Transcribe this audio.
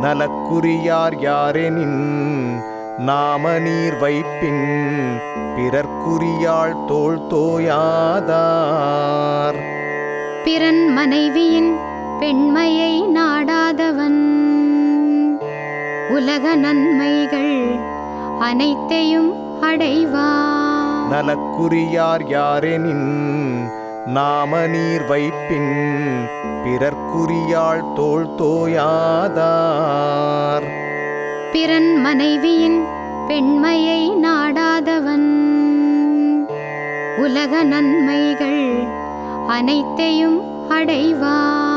நலக்குரியார் யாரெனின்? நாம நீர் வைப்பின் பிறர்க்குரியாள் தோள் தோயாதார். பிறன் மனைவியின் பெண்மையை நாடாதவன். உலக நன்மைகள் அனைத்தையும் அடைவான். நலக்குரியார் யாரெனின்? நாம நீர் வைப்பின் பிறர்க்குரியாள் தோல் தோயாதார். பிறன் மனைவியின் பெண்மையை நாடாதவன். உலக நன்மைகள் அனைத்தையும் அடைவான்.